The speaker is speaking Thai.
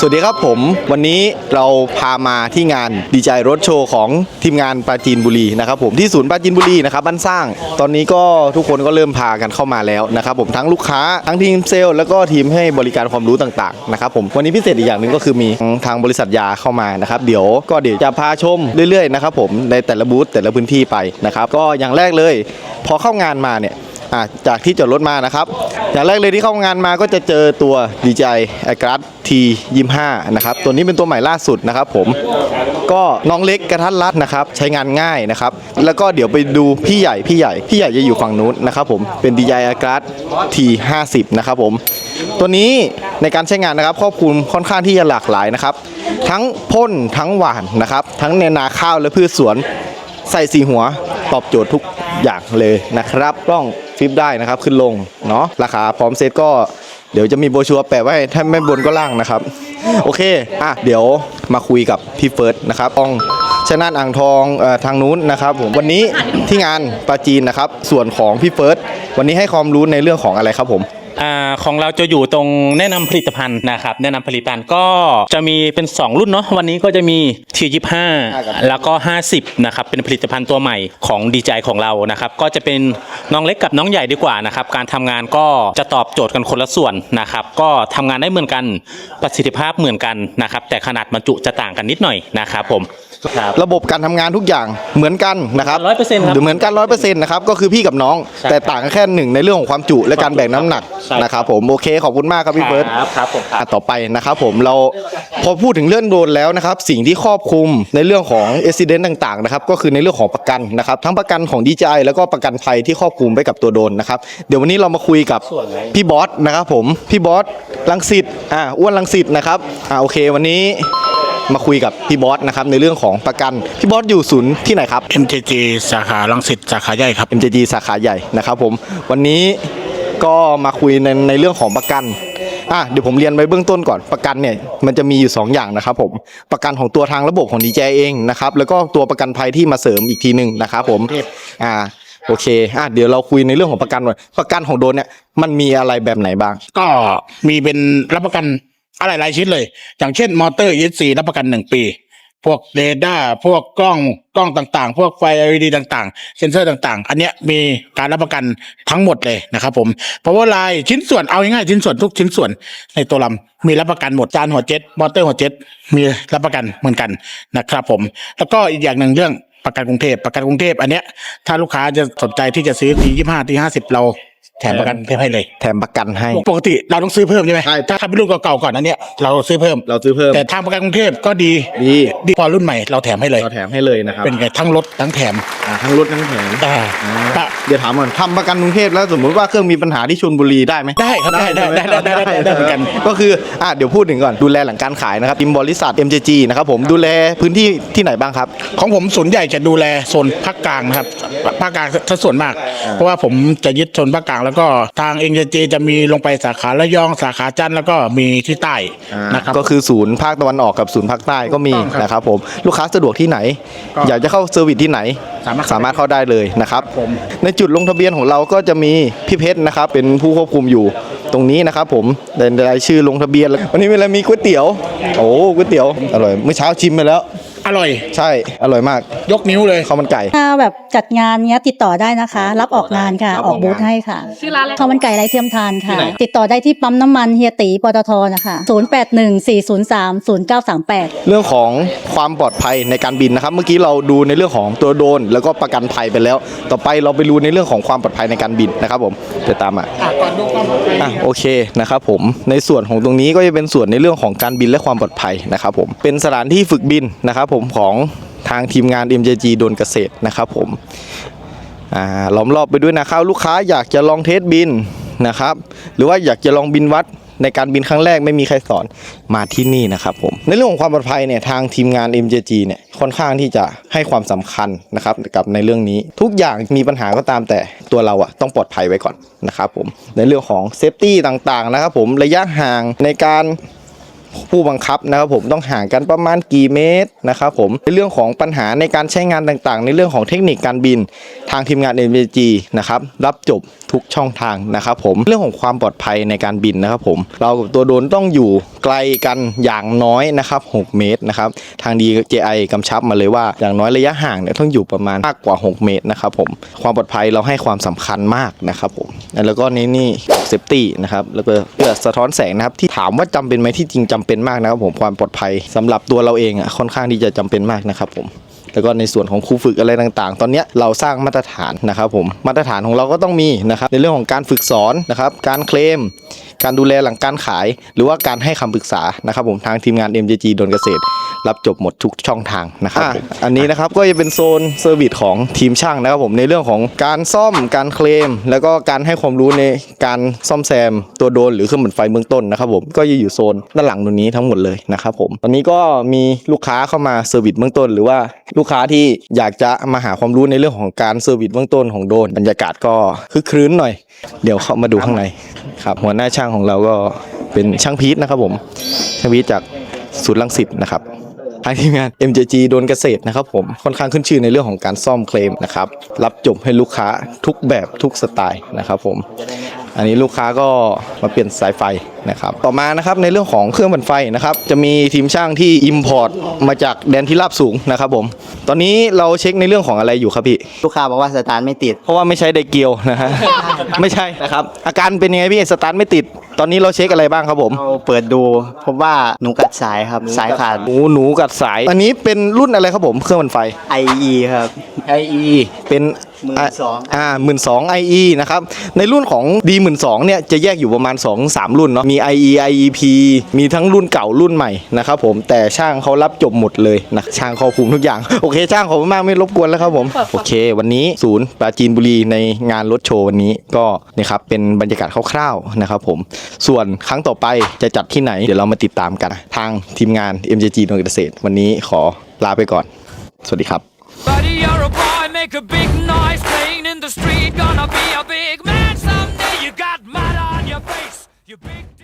สวัสดีครับผมวันนี้เราพามาที่งานดีใจรถโชว์ของทีมงานปราจีนบุรีนะครับผมที่ศูนย์ปราจีนบุรีนะครับบ้านสร้าง ตอนนี้ก็ทุกคนก็เริ่มพากันเข้ามาแล้วนะครับผมทั้งลูกค้าทั้งทีมเซลล์แล้วก็ทีมให้บริการความรู้ต่างๆนะครับผมวันนี้พิเศษอีกอย่างหนึ่งก็คือมีทางบริษัทยาเข้ามานะครับเดี๋ยวก็เดี๋ยวจะพาชมเรื่อยๆนะครับผมในแต่ละบูธแต่ละพื้นที่ไปนะครับก็อย่างแรกเลย พอเข้างานมาเนี่ย อะจากที่จอดรถมานะครับ อย่างแรกเลยที่เข้างานมาก็จะเจอตัว DJI a g r a s T 25นะครับ ตัวนี้เป็นตัวใหม่ล่าสุดนะครับผม ก็น้องเล็กกระทัดรัดนะครับ ใช้งานง่ายนะครับ แล้วก็เดี๋ยวไปดูพี่ใหญ่พี่ใหญ่ พี่ใหญ่จะอยู่ฝั่งนู้นนะครับผม เป็น DJI a g r a s T 50นะครับผม ตัวนี้ในการใช้งานนะครับครอบคลุมค่อนข้างที่จะหลากหลายนะครับ ทั้งพ่นทั้งหวานนะครับ ทั้งในนาข้าวและพืชสวน ใส่สีหัวตอบโจทย์ทุกอย่างเลยนะครับกล้อง ฟลิปได้นะครับ ขึ้นลงเนาะราคาพร้อมเซตก็เดี๋ยวจะมีโบชัวร์แปะไว้ถ้าไม่บนก็ล่างนะครับ โอเคอะเดี๋ยวมาคุยกับพี่เฟิร์สนะครับอองชนะอ่างทองเอ่อทางนู้นนะครับผมวันนี้ที่งานปาจีนนะครับ ส่วนของพี่เฟิร์สวันนี้ให้ความรู้ในเรื่องของอะไรครับผม ของเราจะอยู่ตรงแนะนำผลิตภัณฑ์นะครับ แนะนำผลิตภัณฑ์ก็จะมีเป็น 2 รุ่นเนาะวันนี้ก็จะมี T25 แล้วก็ 50นะครับเป็นผลิตภัณฑ์ตัวใหม่ของดีใจของเรานะครับ ก็จะเป็นน้องเล็กกับน้องใหญ่ดีกว่านะครับ การทำงานก็จะตอบโจทย์กันคนละส่วนนะครับ ก็ทำงานได้เหมือนกันประสิทธิภาพเหมือนกันนะครับ แต่ขนาดบรรจุจะต่างกันนิดหน่อยนะครับผม ครับระบบการทำงานทุกอย่างเหมือนกันนะครับ100%ครับหรือเหมือนกันร้อยเปอร์เซ็นต์นะครับก็คือพี่กับน้อง ใช่แต่ต่างกันแค่หนึ่งในเรื่องของความจุและการแบ่งน้ำหนักใช่ นะครับผมโอเคขอบคุณมากครับพี่เฟิร์สครับครับผมครับ อะต่อไปนะครับผมเราพอพูดถึงเรื่องโดรนแล้วนะครับ สิ่งที่ครอบคลุมในเรื่องของอุบิเหตุต่างๆนะครับก็คือในเรื่องของประกันนะครับ ทั้งประกันของ DJI แล้วก็ประกันภัยที่ครอบคลุมไปกับตัวโดรนนะครับ เดี๋ยววันนี้เรามาคุยกับพี่บอสนะครับผมพี่บอสลังสิตอ่าอ้วนลังสิตนะครับอ่าโอเค วันนี้ มาคุยกับพี่บอสนะครับในเรื่องของประกันพี่บอสอยู่ศูนย์ที่ไหนครับ MJG สาขาลังสิตสาขาใหญ่ครับ MJG สาขาใหญ่นะครับผมวันนี้ก็มาคุยในในเรื่องของประกันอะเดี๋ยวผมเรียนไว้เบื้องต้นก่อนประกันเนี่ยมันจะมีอยู่ 2 อย่างนะครับผมประกันของตัวทางระบบของ DJ เองนะครับแล้วก็ตัวประกันภัยที่มาเสริมอีกทีหนึ่งนะครับผมอ่าโอเคอะเดี๋ยวเราคุยในเรื่องของประกันก่อนประกันของโดรนเนี่ยมันมีอะไรแบบไหนบ้าง ก็มีเป็นรับประกัน อะไรหลายชิ้นเลย อย่างเช่นมอเตอร์ ESC รับประกันหนึ่งปี พวกเรดาร์พวกกล้องกล้องต่างๆ พวกไฟ LED ต่างๆ เซ็นเซอร์ต่างๆ อันเนี้ยมีการรับประกันทั้งหมดเลยนะครับผมเพราะว่าลายชิ้นส่วนเอาง่ายๆชิ้นส่วนทุกชิ้นส่วนในตัวลำมีรับประกันหมดจานหัวเจ็ตมอเตอร์หัวเจ็ตมีรับประกันเหมือนกันนะครับผม แล้วก็อีกอย่างหนึ่งเรื่องประกันกรุงเทพประกันกรุงเทพอันเนี้ยถ้าลูกค้าจะสนใจที่จะซื้อทียี่ห้าทีห้าสิบเรา แถมประกันเพิ่มให้เลย แถมประกันให้ ปกติเราต้องซื้อเพิ่มใช่ไหมใช่ ถ้าเป็นรุ่นเก่าๆก่อนนั้นเนี่ยเราซื้อเพิ่ม เราซื้อเพิ่ม แต่ทางประกันกรุงเทพก็ดีดี ดีพอรุ่นใหม่เราแถมให้เลย เราแถมให้เลยนะครับเป็นไงทั้งรถทั้งแถมอ่าทั้งรถทั้งแถมอ่าอ่าเดี๋ยวถามก่อนทำประกันกรุงเทพแล้วสมมติว่าเครื่องมีปัญหาที่ชลบุรีได้ไหม ได้ครับได้ได้ได้ได้ได้ได้ได้เหมือนกัน ก็คืออะเดี๋ยวพูดถึงก่อนดูแลหลังการขายนะครับทีมบริษัท MJG นะครับผมดูแลพื้นที่ที่ไหนบ้างครับ ของผมส่วนใหญ่จะดูแลโซนภาคกลางนะครับภาคกลางถ้าส่วนมาก เพราะว่าผมจะยึดโซนภาคกลางแล้วก็ทางเอ็นเจจะมีลงไปสาขาระยองสาขาจันทร์แล้วก็มีที่ใต้นะครับ ก็คือศูนย์ภาคตะวันออกกับศูนย์ภาคใต้ก็มีถูกต้องครับนะครับผมลูกค้าสะดวกที่ไหน ก็อยากจะเข้าเซอร์วิสที่ไหน สามารถสามารถเข้าได้เลยนะครับผม ในจุดลงทะเบียนของเราก็จะมีพี่เพชรนะครับเป็นผู้ควบคุมอยู่ตรงนี้นะครับผมในรายชื่อลงทะเบียนแล้ววันนี้เวลามีก๋วยเตี๋ยว โอ้ก๋วยเตี๋ยวอร่อยเมื่อเช้าชิมไปแล้ว อร่อย ใช่ อร่อยมากยกนิ้วเลยข้าวมันไก่ ถ้าแบบจัดงานเนี้ยติดต่อได้นะคะ รับออกงานค่ะ รับออออกกงานบูธให้ค่ะชื่อร้านอะไรข้าวมันไก่ไร้เทียมทานค่ะที่ไหนติดต่อได้ที่ปั๊มน้ำมันเฮียตีปตทนะคะ 0814030938เรื่องของความปลอดภัยในการบินนะครับ เมื่อกี้เราดูในเรื่องของตัวโดรนแล้วก็ประกันภัยไปแล้ว ต่อไปเราไปดูในเรื่องของความปลอดภัยในการบินนะครับผมเดี๋ยวตามมา อะก่อนดูความปลอดภัยอะโอเคนะครับผมในส่วนของตรงนี้ก็จะเป็นส่วนในเรื่องของการบินและความปลอดภัยนะครับผมเป็นสถานที่ฝึกบินนะครับผมของทางทีมงาน MJG โดนเกษตรนะครับผมล้อมรอบไปด้วยนะครับลูกค้าอยากจะลองเทสบินนะครับ หรือว่าอยากจะลองบินวัดในการบินครั้งแรกไม่มีใครสอนมาที่นี่นะครับผมในเรื่องของความปลอดภัยเนี่ยทางทีมงาน MJG เนี่ยค่อนข้างที่จะให้ความสำคัญนะครับกับในเรื่องนี้ ทุกอย่างมีปัญหาก็ตามแต่ตัวเราอะต้องปลอดภัยไว้ก่อนนะครับผมในเรื่องของเซฟตี้ต่างๆนะครับผมระยะห่างในการ ผู้บังคับนะครับผมต้องห่างกันประมาณกี่เมตรนะครับผมในเรื่องของปัญหาในการใช้งานต่างๆ ในเรื่องของเทคนิคการบินทางทีมงาน MG นะครับรับจบทุกช่องทางนะครับผมเรื่องของความปลอดภัยในการบินนะครับผมเรากับตัวโดนต้องอยู่ไกลกันอย่างน้อยนะครับ 6 เมตรนะครับทาง DJI กำชับมาเลยว่าอย่างน้อยระยะห่างเนี่ยต้องอยู่ประมาณมากกว่า 6 เมตรนะครับผมความปลอดภัยเราให้ความสำคัญมากนะครับผม แล้วก็นี่นี่เซฟตี้นะครับแล้วก็เพื่อสะท้อนแสงนะครับที่ถามว่าจำเป็นไหมที่จริงจำเป็นมากนะครับผมความปลอดภัยสำหรับตัวเราเองอะค่อนข้างที่จะจำเป็นมากนะครับผมแล้วก็ในส่วนของครูฝึกอะไรต่างๆ ตอนนี้เราสร้างมาตรฐานนะครับผมมาตรฐานของเราก็ต้องมีนะครับในเรื่องของการฝึกสอนนะครับการเคลม การดูแลหลังการขาย หรือว่าการให้คำปรึกษานะครับผมทางทีมงาน MJG ดนเกษตร รับจบหมดทุกช่องทางนะครับผมอันนี้นะครับก็จะเป็นโซนเซอร์วิสของทีมช่างนะครับผมในเรื่องของการซ่อมการเคลม แล้วก็การให้ความรู้ในการซ่อมแซมตัวโดนหรือเครื่องบนไฟเบื้องต้นนะครับผมก็จะอยู่โซนด้านหลังตรงนี้ทั้งหมดเลยนะครับผมตอนนี้ก็มีลูกค้าเข้ามาเซอร์วิสเบื้องต้น หรือว่าลูกค้าที่อยากจะมาหาความรู้ในเรื่องของการเซอร์วิสเบื้องต้นของโดนบรรยากาศก็คึกครื้นหน่อย เดี๋ยวเข้ามาดูข้างในครับหัวหน้าช่างของเราก็เป็นช่างพีทนะครับผมช่างพีทจากศูนย์ลังสิตนะครับทางทีมงาน MJG โดนเกษตรนะครับผมค่อนข้างขึ้นชื่อในเรื่องของการซ่อมเคลมนะครับรับจบให้ลูกค้าทุกแบบทุกสไตล์นะครับผม อันนี้ลูกค้าก็มาเปลี่ยนสายไฟนะครับต่อมานะครับในเรื่องของเครื่องปั่นไฟนะครับจะมีทีมช่างที่ Import มาจากแดนที่ราบสูงนะครับผมตอนนี้เราเช็คในเรื่องของอะไรอยู่ครับพี่ ลูกค้าบอกว่าสตาร์ทไม่ติด เพราะว่าไม่ใช้ไดเกียวนะฮะไม่ใช่นะครับอาการเป็นยังไงพี่สตาร์ทไม่ติด ตอนนี้เราเช็คอะไรบ้างครับผมเราเปิดดูพบว่าหนูกัดสายครับสายขาดหนูหนูกัดสาย อันนี้เป็นรุ่นอะไรครับผมเครื่องปั่นไฟ IE ครับ IE เป็น 12,000อ่าหมื่นสอง IE นะครับ ในรุ่นของ D หมื่นสองเนี่ยจะแยกอยู่ประมาณ 2 3 รุ่นเนาะ มี IE IEP มีทั้งรุ่นเก่ารุ่นใหม่นะครับผม แต่ช่างเขารับจบหมดเลยนะ ช่างเขาคุมทุกอย่าง โอเค ช่างขอบคุณมากไม่รบกวนแล้วครับผม โอเค วันนี้ศูนย์ปราจีนบุรีในงานรถโชว์วันนี้ก็นี่ครับเป็นบรรยากาศคร่าวๆนะครับผม ส่วนครั้งต่อไปจะจัดที่ไหนเดี๋ยวเรามาติดตามกัน ทางทีมงาน MJG นนเกษตร วันนี้ขอลาไปก่อน สวัสดีครับ make a big noise playing in the street. Gonna be a big man someday. You got mud on your face, you big.